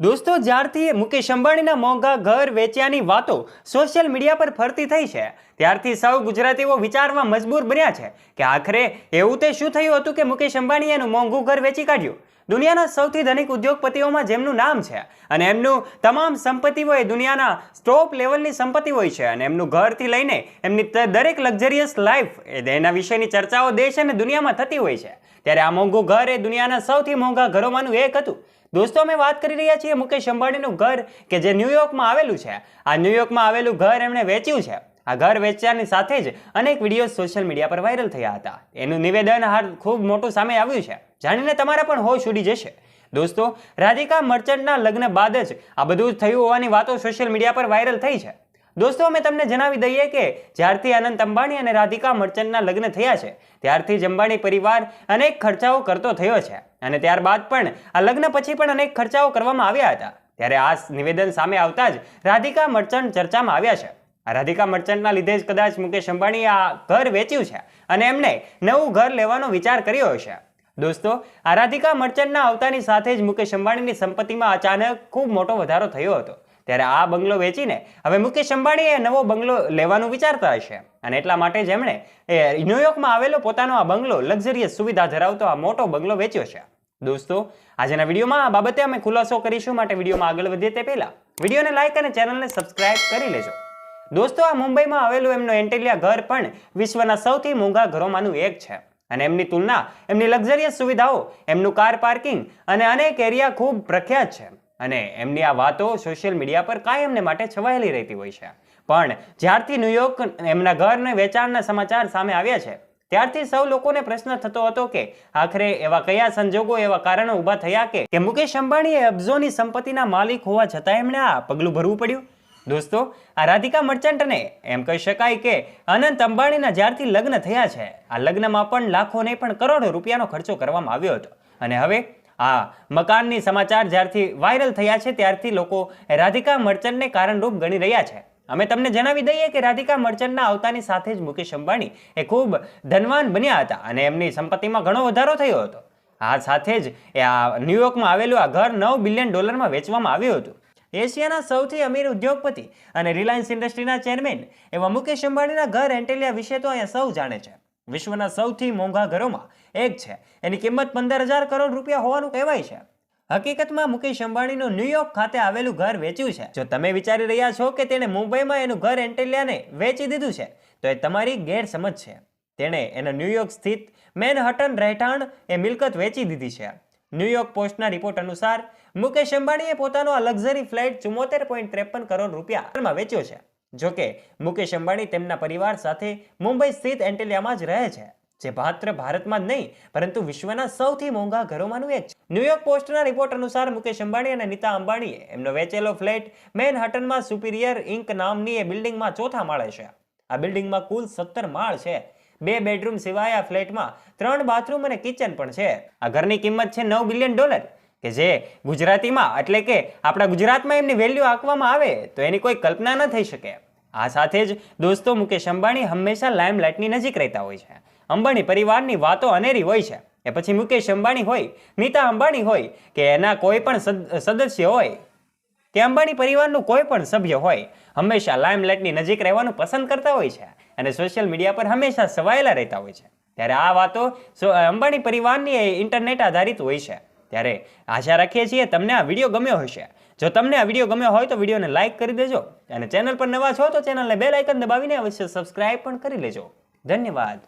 દોસ્તો, જ્યારથી મુકેશ અંબાણીના મોંઘા ઘર વેચ્યાની વાતો સોશિયલ મીડિયા પર ફરતી થઈ છે, ત્યારથી સૌ ગુજરાતીઓ વિચારવા મજબૂર બન્યા છે કે આખરે એવું તે શું થયું હતું કે મુકેશ અંબાણીએ એનું મોંઘું ઘર વેચી કાઢ્યું? દુનિયાના સૌથી ધનિક ઉદ્યોગપતિઓમાં જેમનું નામ છે અને એમનું તમામ સંપત્તિઓ એ દુનિયાના ટોપ લેવલની સંપત્તિ હોય છે અને એમનું ઘરથી લઈને એમની દરેક લક્ઝરિયસ લાઈફ એના વિશેની ચર્ચાઓ દેશ અને દુનિયામાં થતી હોય છે. ત્યારે આ મોંઘું ઘર એ દુનિયાના સૌથી મોંઘા ઘરોમાંનું એક હતું. દોસ્તો, અમે વાત કરી રહ્યા છીએ મુકેશ અંબાણીનું ઘર કે જે ન્યુયોર્કમાં આવેલું છે. આ ન્યુયોર્કમાં આવેલું ઘર એમણે વેચ્યું છે. આ ઘર વેચ્યાની સાથે જ અનેક વીડિયો સોશિયલ મીડિયા પર વાયરલ થયા હતા. એનું નિવેદન હાલ ખૂબ મોટું સામે આવ્યું છે. જાણીને તમારા પણ હોશ ઉડી જશે. દોસ્તો, રાધિકા મર્ચન્ટના લગ્ન બાદ જ આ બધું થયું હોવાની વાતો સોશિયલ મીડિયા પર વાયરલ થઈ છે. દોસ્તો, અમે તમને જણાવી દઈએ કે જ્યારથી અનંત અંબાણી અને રાધિકા મર્ચન્ટના લગ્ન થયા છે, ત્યારથી જ અંબાણી પરિવાર અનેક ખર્ચાઓ કરતો થયો છે અને ત્યારબાદ પણ આ લગ્ન પછી પણ અનેક ખર્ચાઓ કરવામાં આવ્યા હતા. ત્યારે આ નિવેદન સામે આવતા જ રાધિકા મર્ચન્ટ ચર્ચામાં આવ્યા છે. રાધિકા મર્ચન્ટના લીધે જ કદાચ મુકેશ અંબાણીએ આ ઘર વેચ્યું છે અને એમને નવું ઘર લેવાનો વિચાર કર્યો હશે. દોસ્તો, આ રાધિકા મર્ચન્ટના આવતાની સાથે જ મુકેશ અંબાણીની સંપત્તિમાં અચાનક ખૂબ મોટો વધારો થયો હતો. ત્યારે આ બંગલો વેચીને હવે મુકેશ અંબાણીએ નવો બંગલો લેવાનું વિચારતા હશે અને એટલા માટે જ એમણે ન્યુયોર્કમાં આવેલો પોતાનો આ બંગલો લક્ઝરિયસ સુવિધા ધરાવતો આ મોટો બંગલો વેચ્યો છે. દોસ્તો, આજના વિડીયોમાં આ બાબતે અમે ખુલાસો કરીશું. માટે વિડીયોમાં આગળ વધીએ તે પહેલાં વિડીયોને લાઇક અને ચેનલને સબસ્ક્રાઇબ કરી લેજો. દોસ્તો, આ મુંબઈમાં આવેલું એમનું એન્ટેલિયા ઘર પણ વિશ્વના સૌથી મોંઘા ઘરોમાંનું એક છે. અને એમની તુલના, એમની લક્ઝરિયસ સુવિધાઓ, એમનું કાર પાર્કિંગ અને અનેક એરિયા ખૂબ પ્રખ્યાત છે. અને એમની આ વાતો સોશિયલ મીડિયા પર કાયમને માટે છવાયેલી રહેતી હોય છે. પણ જ્યારથી ન્યુયોર્ક એમના ઘરને વેચાણના સમાચાર સામે આવ્યા છે, ત્યારથી સૌ લોકોને પ્રશ્ન થતો હતો કે આખરે એવા કયા સંજોગો, એવા કારણો ઊભા થયા કે મુકેશ અંબાણીએ અબજોની સંપત્તિના માલિક હોવા છતાં એમણે આ પગલું ભરવું પડ્યું? દોસ્તો, આ રાધિકા મર્ચન્ટને એમ કહી શકાય કે અનંત અંબાણીના જ્યારથી લગ્ન થયા છે, આ લગ્નમાં પણ લાખો નહીં પણ કરોડો રૂપિયાનો ખર્ચો કરવામાં આવ્યો હતો. અને હવે આ મકાનની સમાચાર જ્યારથી વાયરલ થયા છે, ત્યારથી લોકો રાધિકા મર્ચન્ટને કારણરૂપ ગણી રહ્યા છે. અમે તમને જણાવી દઈએ કે રાધિકા મર્ચન્ટના આવતાની સાથે જ મુકેશ અંબાણી એ ખૂબ ધનવાન બન્યા હતા અને એમની સંપત્તિમાં ઘણો વધારો થયો હતો. આ સાથે જ એ આ ન્યુયોર્કમાં આવેલું આ ઘર નવ બિલિયન ડોલરમાં વેચવામાં આવ્યું હતું. એશિયાના સૌથી અમીર ઉદ્યોગપતિ અને રિલાયન્સ ઇન્ડસ્ટ્રીના ચેરમેન એવા મુકેશ અંબાણીના ઘર એન્ટેલિયા વિશે તો અહીંયા સૌ જાણે છે. વિશ્વના સૌથી મોંઘા ઘરોમાં એક છે. એની કિંમત પંદર હજાર કરોડ રૂપિયા હોવાનું કહેવાય છે. હકીકતમાં મુકેશ અંબાણીનું ન્યુયોર્ક ખાતે આવેલું ઘર વેચ્યું છે. જો તમે વિચારી રહ્યા છો કે તેણે મુંબઈમાં એનું ઘર એન્ટેલિયાને વેચી દીધું છે, તો એ તમારી ગેરસમજ છે. તેણે એના ન્યુયોર્ક સ્થિત મેનહટન રહેઠાણ એ મિલકત વેચી દીધી છે. ન્યુયોર્ક પોસ્ટના રિપોર્ટ અનુસાર, મુકેશ અંબાણીએ પોતાનો આ લક્ઝરી ફ્લેટ ચુમ્મોતેર પોઈન્ટ ત્રેપન કરોડ રૂપિયામાં વેચ્યો છે. જોકે મુકેશ અંબાણી તેમના પરિવાર સાથે મુંબઈ સ્થિત એન્ટેલિયામાં જ રહે છે, જે માત્ર ભારતમાં જ નહીં, પરંતુ વિશ્વના સૌથી મોંઘા ઘરોમાંનું એક છે. ન્યુયોર્ક પોસ્ટના રિપોર્ટ અનુસાર, મુકેશ અંબાણી અને નીતા અંબાણીએ એમનો વેચેલો ફ્લેટ મેનહટનમાં સુપિરિયર ઇન્ક નામની એ બિલ્ડિંગમાં ચોથા માળે છે. આ બિલ્ડિંગમાં કુલ સત્તર માળ છે. બે બેડરૂમ સિવાય આ ફ્લેટમાં ત્રણ બાથરૂમ અને કિચન પણ છે. આ ઘરની કિંમત છે નવ બિલિયન ડોલર કે જે ગુજરાતીમાં, એટલે કે આપણા ગુજરાતમાં એમની વેલ્યુ આંકવામાં આવે, તો એની કોઈ કલ્પના ન થઈ શકે. આ સાથે જ દોસ્તો મુકેશ અંબાણી હંમેશા લાઇમલાઇટની નજીક રહેતા હોય છે. અંબાણી પરિવારની વાતો અનેરી હોય છે. એ પછી મુકેશ અંબાણી હોય નીતા અંબાણી હોય, કે એના કોઈ પણ સદસ્ય હોય, કે અંબાણી પરિવારનું કોઈ પણ સભ્ય હોય, હંમેશા લાઇમલાઇટની નજીક રહેવાનું પસંદ કરતા હોય છે. અને સોશિયલ મીડિયા પર હંમેશા સવાયેલા રહેતા હોય છે. ત્યારે આ વાતો અંબાણી પરિવારની ઇન્ટરનેટ આધારિત હોય છે. ત્યારે આશા રાખીએ છીએ તમને આ વીડિયો ગમ્યો હશે. જો તમને આ વીડિયો ગમ્યો હોય તો વિડીયોને લાઇક કરી દેજો અને ચેનલ પર નવા છો તો ચેનલને બે લાઇકન દબાવીને અવશ્ય સબસ્ક્રાઇબ પણ કરી લેજો. ધન્યવાદ.